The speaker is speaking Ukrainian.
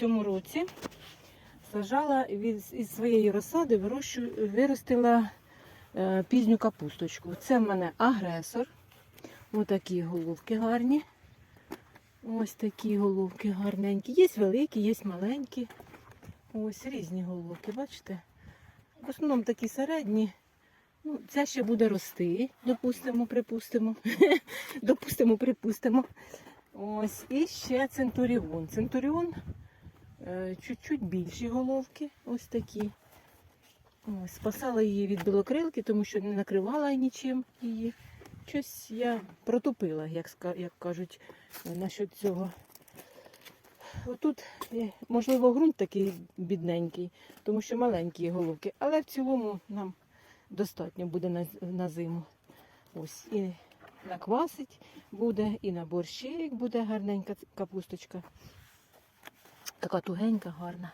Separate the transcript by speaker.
Speaker 1: цьому році сажала від, із своєї розсади, вирощу, виростила е, пізню капусточку. Це в мене агресор. Ось такі головки гарні. Ось такі головки гарненькі. Є великі, є маленькі. Ось різні головки, бачите? В основному такі середні. Ну, ця ще буде рости, допустимо, припустимо. допустимо, припустимо. Ось, і ще центуріон. Центуріон чуть-чуть більші головки, ось такі. Ось, спасала її від білокрилки, тому що не накривала нічим її. Щось я протупила, як, як кажуть, е, насчет цього. Отут, е, можливо, ґрунт такий бідненький, тому що маленькі головки, але в цілому нам достатньо буде на, на зиму. Ось і наквасить буде, і на борщик буде гарненька капусточка. Така тугенька, гарна.